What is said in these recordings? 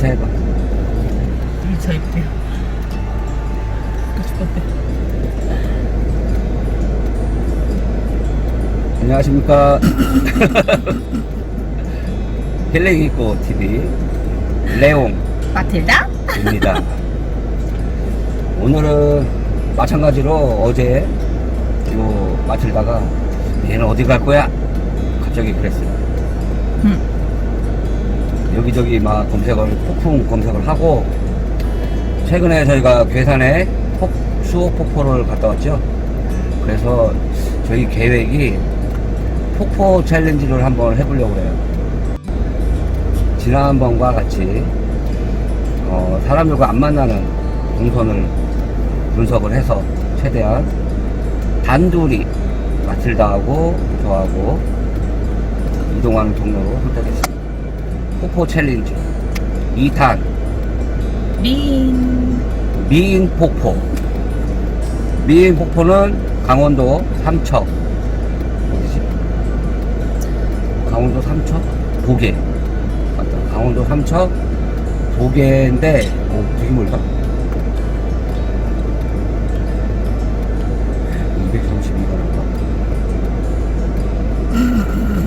인사해봐. 저 입대요. 죽었대. 안녕하십니까. 힐링 있고 TV 레옹입니다. 마틸다? 오늘은 마찬가지로 어제 요 마틸다가 얘는 어디 갈 거야? 갑자기 그랬어요. 응. 여기저기 막 검색을 폭풍 검색을 하고 최근에 저희가 괴산에 폭, 수호 폭포를 갔다 왔죠. 그래서 저희 계획이 폭포 챌린지를 한번 해보려고 해요. 지난번과 같이 어, 사람들과 안 만나는 동선을 분석을 해서 최대한 단둘이 마틸다하고 저하고 이동하는 경로로 선택했습니다. 폭포 챌린지. 2탄. 민. 미인 폭포. 미인 폭포는 강원도 삼척. 어디지? 강원도 삼척? 도계. 맞다. 강원도 삼척? 도계인데 오 되게 멀다.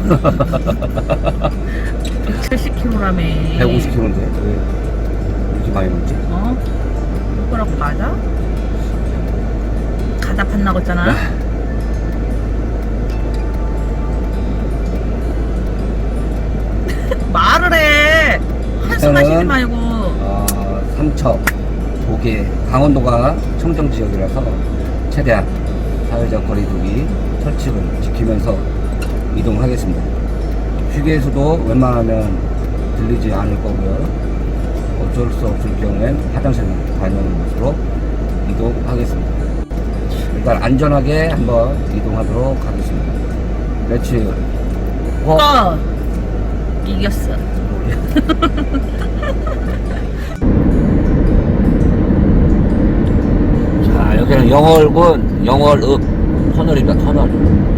232km 70kg라며. 150km인데 왜 이렇게 많이 넘지? 어? 뭐라고 맞아? 가다 판나고 있잖아. 말을 해. 쉬지 일단은- 말고. 어, 삼척, 도계, 강원도가 청정 지역이라서 최대한 사회적 거리두기 철칙을 지키면서 이동하겠습니다. 휴게소도 웬만하면 들리지 않을 거고요. 어쩔 수 없을 경우엔 화장실 다녀오는 곳으로 이동하겠습니다. 일단 안전하게 한번 이동하도록 하겠습니다. 며칠 어? 어. 이겼어. 자, 여기는 영월군 영월읍 터널입니다. 터널.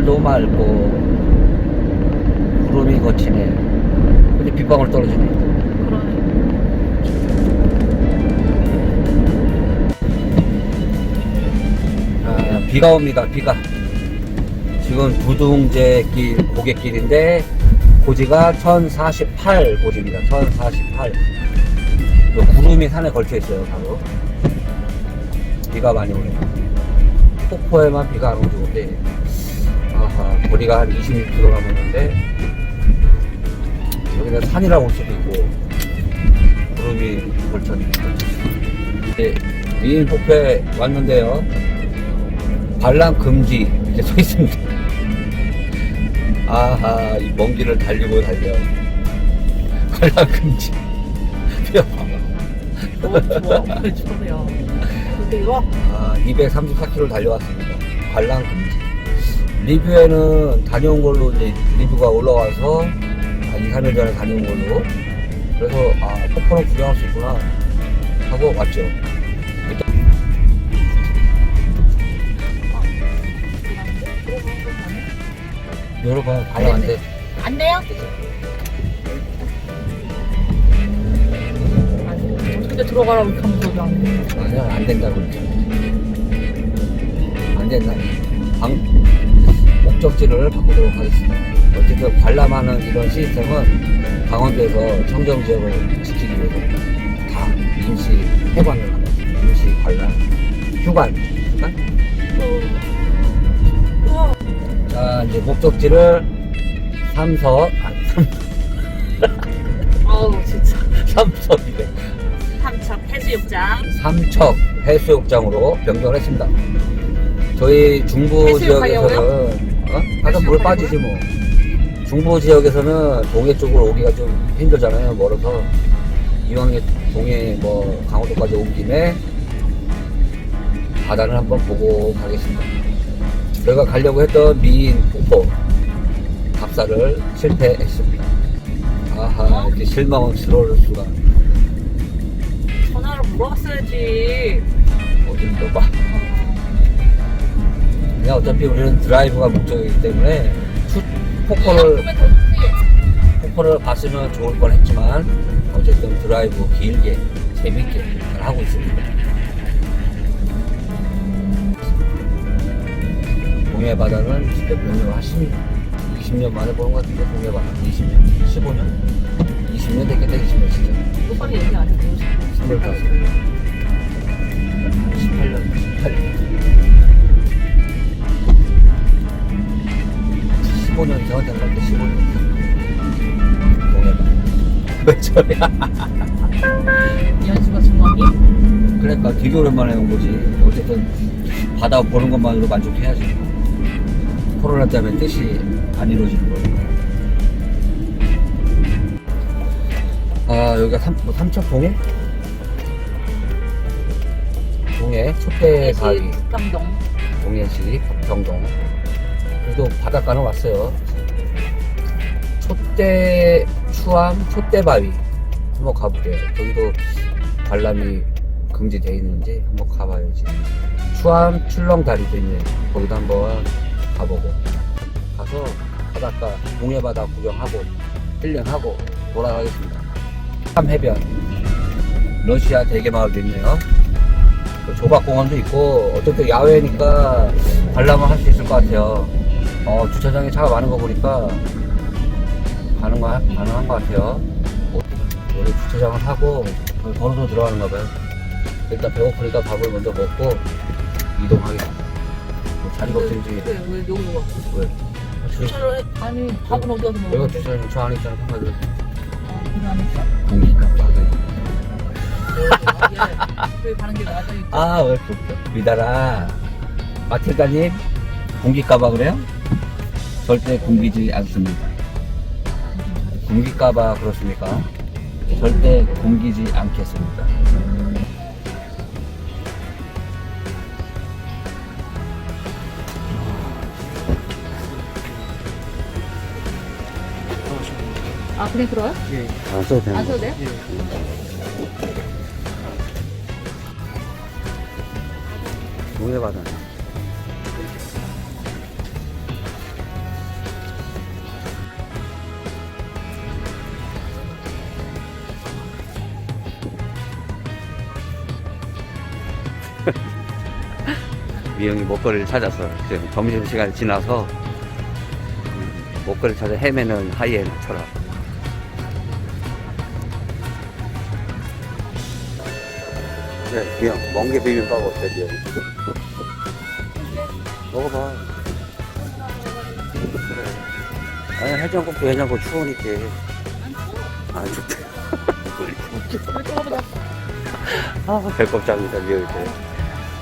하늘도 맑고 구름이 거치네. 근데 빗방울 떨어지네. 아, 비가 옵니다. 비가. 지금 부둥제 길 고갯길인데 고지가 1048 고지입니다. 1048. 그 구름이 산에 걸쳐 있어요. 바로. 비가 많이 오네요. 폭포에만 비가 안 오지 근 데 아하 거리가 한 26km 남았는데 여기는 산이라 올 수도 있고 구름이 걸쳐. 네, 미인 폭포에 왔는데요. 관람 금지 이렇게 써 있습니다. 아하, 이 먼 길을 달리고 달려. 관람 금지. 너무 좋아. 그래, 좋네요. 근데 이거? 아, 234km 달려왔습니다. 관람 금지. 리뷰에는 다녀온 걸로 이제 리뷰가 올라와서 아, 2, 3일 전에 다녀온 걸로. 그래서 아, 폭포는 구경할 수 있구나 하고 왔죠. 열어봐, 관람 안 돼. 안 돼요? 들어가라고 이렇게 하면 소리 안 돼. 아니야 안 된다고 그랬죠. 안 된다. 방, 목적지를 바꾸도록 하겠습니다. 어쨌든 관람하는 이런 시스템은 강원도에서 청정 지역을 지키기 위해서 다 임시 해관을 합니다. 임시 관람, 휴관. 자 이제 목적지를 삼석, 아, 삼, 어우, 진짜. 삼석이래. 삼척 해수욕장. 삼척 해수욕장으로 변경했습니다. 저희 중부 해수욕 지역에서는? 어? 해수욕 물? 빠지지 뭐. 중부 지역에서는 동해 쪽으로 오기가 좀 힘들잖아요. 멀어서 이왕에 동해 뭐 강원도까지 온 김에 바다를 한번 보고 가겠습니다. 저희가 가려고 했던 미인 폭포 답사를 실패했습니다. 아하, 이렇게 실망스러울 수가. 전화로 물어봤어야지. 어딜 봐. 그냥 어차피 우리는 드라이브가 목적이기 때문에 슛 포커를. 포커를 봤으면 좋을 뻔 했지만 어쨌든 드라이브 길게 재밌게 잘 하고 있습니다. 동해 바다는 진짜 몇년 한 10, 20년 만에 보는 것 같은데 동해 바다 20년, 15년, 20년 됐겠다 20년 진짜 똑바로 얘기 안 해도 15년 18년, 저래야? 연수가 중앙이? 그러니까 되게 오랜만에 온 거지. 어쨌든 바다 보는 것만으로 만족해야지. 코로나 때문에 뜻이 안 이루어지는 거니까. 아 여기가 삼, 뭐 삼척 동해? 동해 촛대 북감동. 동해시 경동. 그래도 바닷가는 왔어요. 촛대 추암 촛대 바위 한번 가보게요. 저기도 관람이 금지돼 있는지 한번 가봐야지. 추암 출렁다리도 있네. 거기도 한번 가보고 가서 바닷가 동해 바다 구경하고 힐링하고 돌아가겠습니다. 추암 해변 러시아 대게마을도 있네요. 그 조각공원도 있고 어쨌든 야외니까 관람을 할 수 있을 것 같아요. 어, 주차장에 차가 많은 거 보니까 가능, 가능한 것 같아요. 어, 우리 주차장을 하고 걸어서 들어가는가 봐요. 일단 배고프니까 밥을 먼저 먹고 이동하겠습니다. 뭐 자리가 없든지 왜, 왜 여기로 와? 왜? 주, 주차를 해? 아니, 밥은 어디 가서 내가 먹어? 주차장 저 안에 있잖아. 그안 했어? 공기가 빠져. 왜 가는 게 맞아? 아, 왜 웃겨. 미달아. 마틸다님, 공기 까봐 그래요? 절대 굶기지 않습니다. 굶기까봐 그렇습니까? 절대 굶기지 않겠습니다. 아, 그냥 들어요? 안 써도 되는 안 써도 돼요? 동해바다. 미영이 먹거리를 찾아서 지금 점심시간이 지나서 음, 먹거리를 찾아 헤매는 하이에나 철학. 그래, 미영, 멍게 비빔밥 어때, 미영? 먹어봐. 아니, 해장국도 해장국 추우니까. 안 이렇게 웃겨. 아, 배꼽 잡니다, 미영 이제.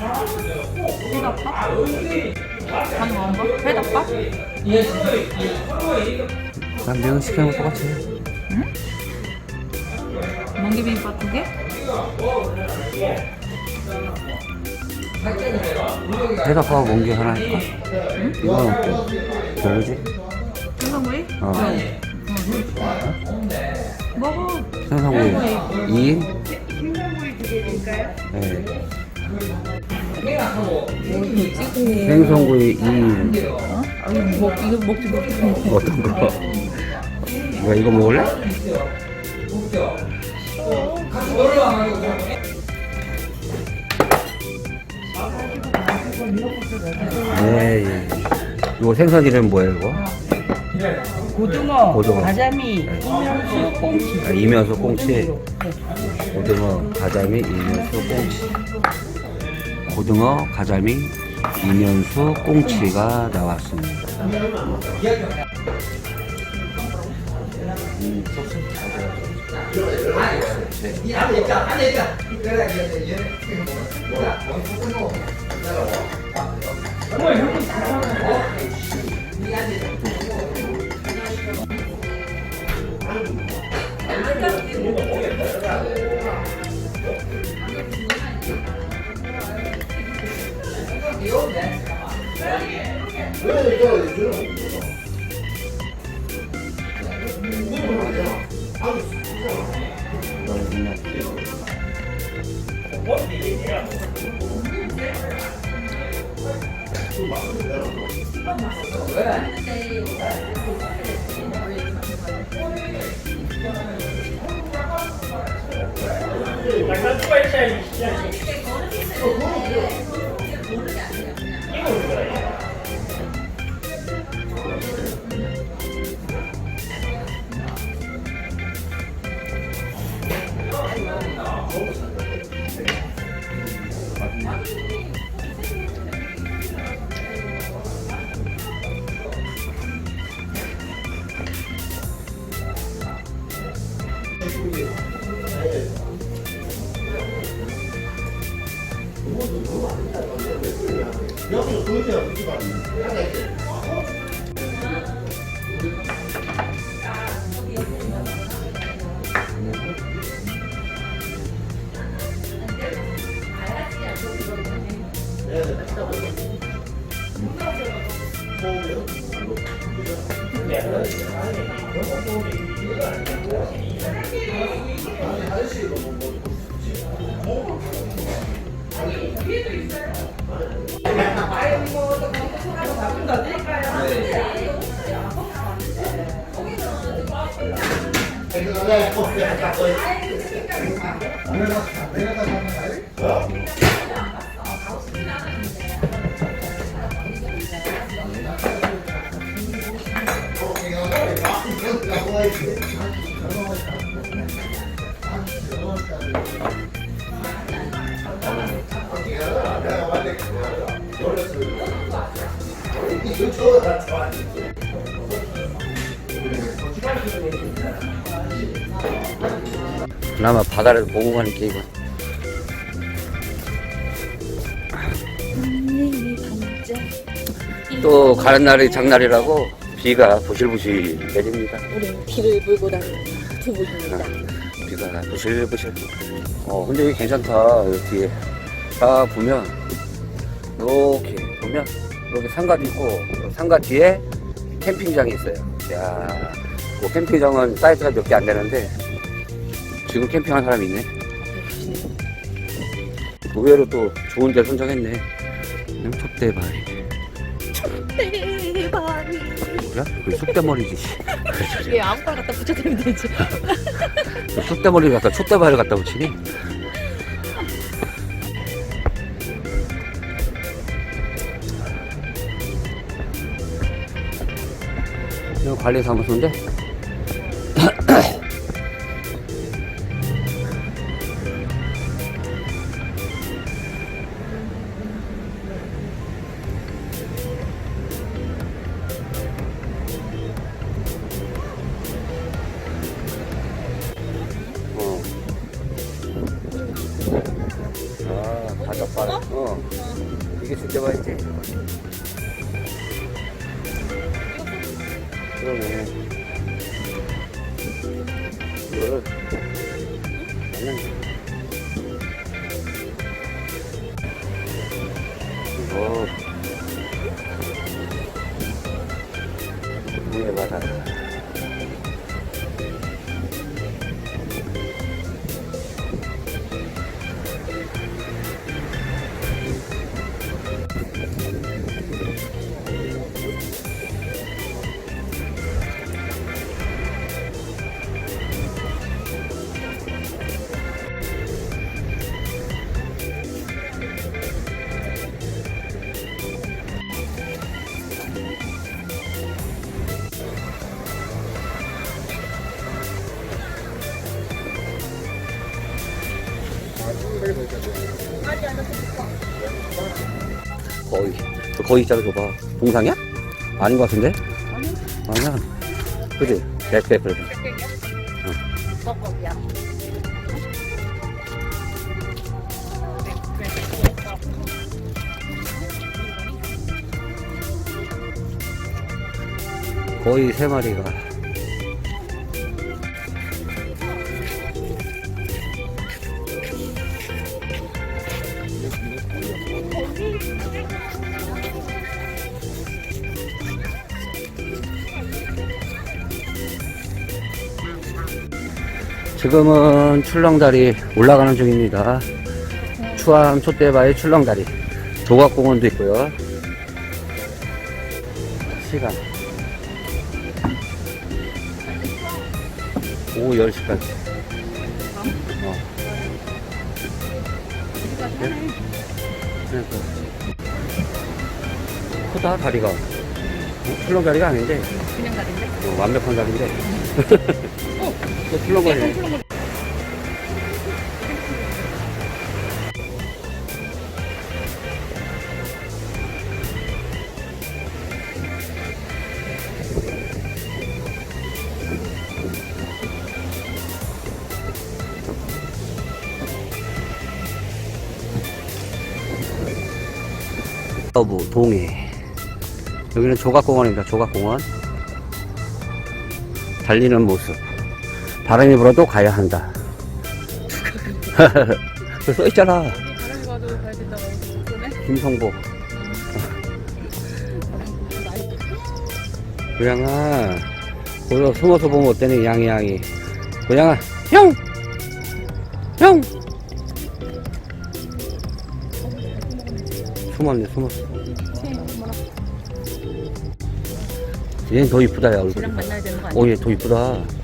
회덮밥? 뭐 한번? 회덮밥? 난 시키는 거 똑같이 해. 멍게 비빔밥 두 개? 대답하고 멍게 하나 할까? 이건 어때? 별로지? 생선구이? 어. 먹어. 생선구이 2인? 네. 생선구이 2인 어? 아, 이거 먹, 이거 먹지 먹지. 어떤 거? 왜 이거 먹을래? 예, 예. 이거 생선 이름 뭐예요, 이거? 고등어, 고등어. 가자미, 이면수, 꽁치. 아, 이면수 꽁치. 고등어, 가자미, 이면수 꽁치. 고등어, 가자미, 이면수 꽁치가 나왔습니다. 음, 귀여운데? 왜 이렇게 주는 거야? Like, that's why I said you should. 소스 그나 이거 좋아, 나 좋아. 마 바다를 보고 가는 게 이거. 또 가는 날이 장날이라고 비가 부실부실 내립니다. 우리 비를 물고 다니는 두 분입니다. 비가 부실부실. 어, 근데 여기 괜찮다. 여기 뒤에. 딱 보면, 이렇게 보면, 여기 상가도 있고, 상가 뒤에 캠핑장이 있어요. 야, 뭐 캠핑장은 사이즈가 몇 개 안 되는데, 지금 캠핑한 사람이 있네. 의외로 또 좋은 데 선정했네. 그냥 촛대바위. 대박이. 뭐야? 그 쑥대머리지. 씨. 예, 아무거나 갖다 붙여드리면 되지. 그 쑥대머리를 갖다 촛대바위를 갖다 붙이니? 이거 관리사무소인데? 위에 바다. 거의 있잖아, 저봐. 동상이야? 아닌 것 같은데? 아니, 아니야. 그지? 그래. 땡땡이야? 뻐꺼기야. 거의 세 마리가. 지금은 출렁다리 올라가는 중입니다. 추암 촛대바위 출렁다리. 조각공원도 있고요. 시간. 오후 10시까지. 어. 그러니까. 크다, 다리가. 어? 출렁다리가 아닌데, 그냥 다른데? 어, 완벽한 다리인데. 또 출렁다리. 서부 동해. 여기는 조각공원입니다 조각공원. 달리는 모습 바람이 불어도 가야 한다 그 써있잖아 바람이 봐도 가야 된다고 그러네? 김성보 고양아 거기서 숨어서 보면 어때니 양이 양이 고양아 형! 형! 숨었네 숨었어 얘는 더 이쁘다 야 얼굴이 쟤랑 만나야 되는 거 아니야? 오 얘 더 이쁘다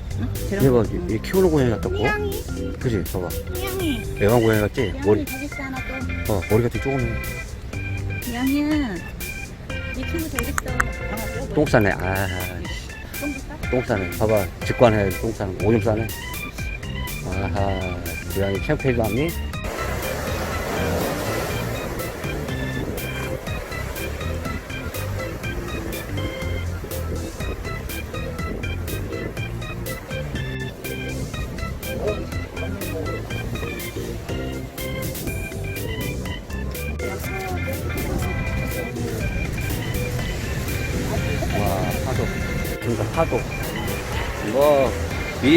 응? 얘 키우는 고양이 같다고? 고양이, 그지? 봐봐. 고양이, 애완 고양이 같지? 머리, 있어 하나 또. 어, 머리가 되게 조그매. 고양이야. 이 친구 저기 있어. 똥 싸네. 아, 똥 볼까? 똥 싸네. 봐봐. 직관해, 똥 싸는 거. 오줌 싸네. 아하, 고양이 캠페인도 왔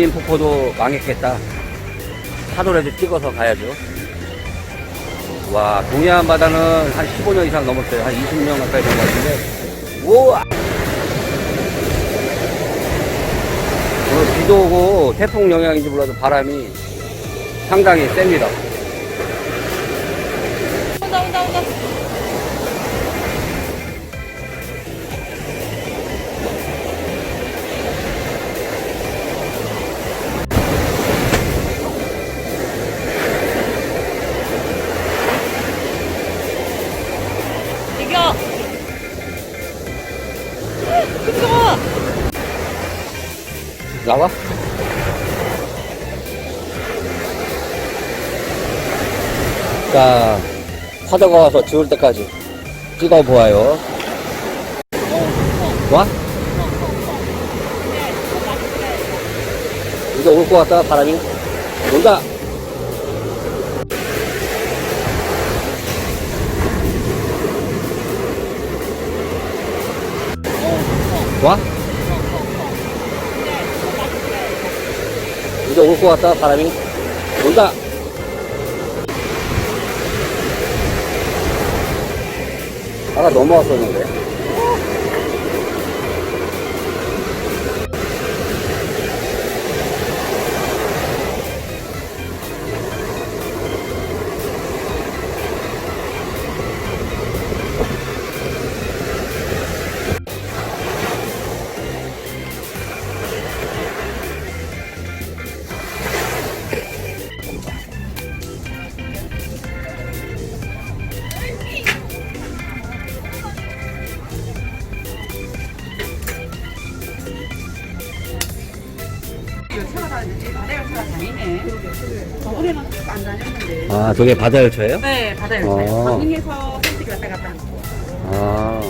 미인 폭포도 망했겠다. 파도라도 찍어서 가야죠. 와, 동해안 바다는 한 15년 이상 넘었어요. 한 20년 가까이 된 것 같은데. 우와! 오늘 비도 오고 태풍 영향인지 몰라도 바람이 상당히 셉니다. 나와? 자, 파도가 와서 지울 때까지 찍어 보아요. 와? 이제 올 것 같다, 바람이. 온다! 와? 이제 올 것 같다, 바람이. 온다! 아까 넘어왔었는데. 아, 저게 바다 열차예요? 네, 바다열 어. 차요. 강릉에서 솔직히 왔다 갔다 하는 거. 아.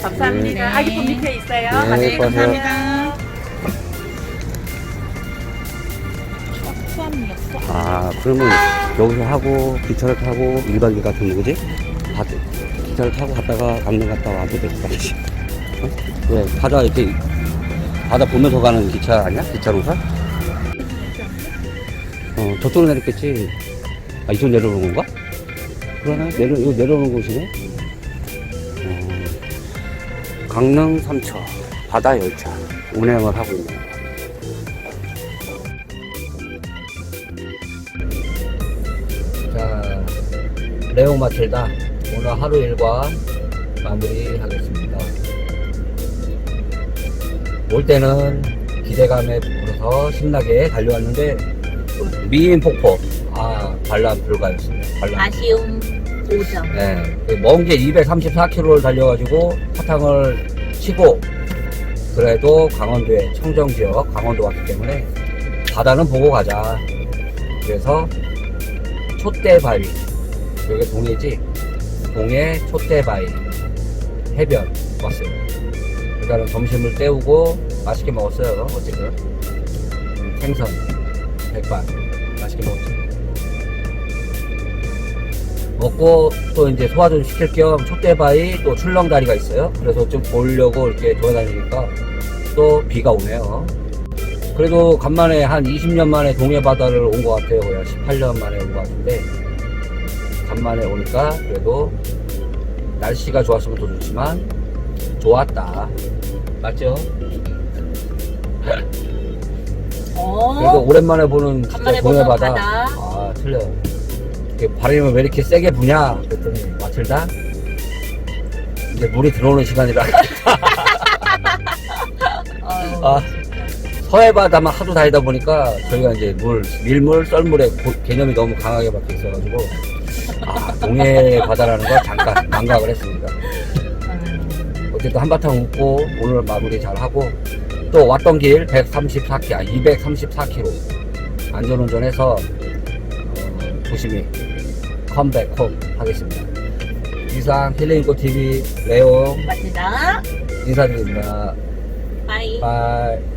감사합니다. 네. 아기폰 밑에 있어요. 네, 네, 감사합니다. 수압. 아, 그러면 여기서 하고 기차를 타고 1박 2일 같은 거지? 바, 기차를 타고 갔다가 강릉 갔다 와도 되겠다. 그치? 어? 왜 바다 이렇게 바다 보면서 가는 기차 아니야? 기차로사? 어, 저쪽으로 내렸겠지. 아, 이쪽 내려오는 건가? 그러네. 내려, 이거 내려오는 곳이네. 어, 강릉 삼척 바다 열차 운행을 하고 있네. 자, 레오 마틸다 오늘 하루 일과 마무리하겠습니다. 올 때는 기대감에 불어서 신나게 달려왔는데 미인 폭포 아 관람 불가였습니다. 관람. 아쉬움 5점. 네, 먼게 234km를 달려가지고 사탕을 치고 그래도 강원도의 청정 지역 강원도 왔기 때문에 바다는 보고 가자. 그래서 촛대 바위 여기 동해지 동해 촛대바위 해변 왔어요. 일단은 점심을 때우고 맛있게 먹었어요. 어쨌든 생선 백반 맛있게 먹었죠. 먹고 또 이제 소화 좀 시킬 겸 촛대바위 또 출렁다리가 있어요. 그래서 좀 보려고 이렇게 돌아다니니까 또 비가 오네요. 그래도 간만에 한 20년 만에 동해 바다를 온 것 같아요. 거의 한 18년 만에 온 것 같은데 간만에 오니까 그래도 날씨가 좋았으면 더 좋지만 좋았다. 맞죠? 그래도 어. 오랜만에 보는 진짜 간만에 동해 보는 바다. 바다. 아 틀려요. 이게 바람이 왜 이렇게 세게 부냐? 그랬더니 마틀다. 이제 물이 들어오는 시간이라. 아, 서해 바다만 하도 다니다 보니까 저희가 이제 물, 밀물, 썰물의 고- 개념이 너무 강하게 박혀 있어가지고 아, 동해 바다라는 걸 잠깐 망각을 했습니다. 어쨌든 한바탕 웃고 오늘 마무리 잘 하고 또 왔던 길 134km, 아 234km 안전운전해서 어, 조심히 컴백 홈 하겠습니다. 이상 힐링고 TV 레오 맞습니다. 인사드립니다. 바이. 바이.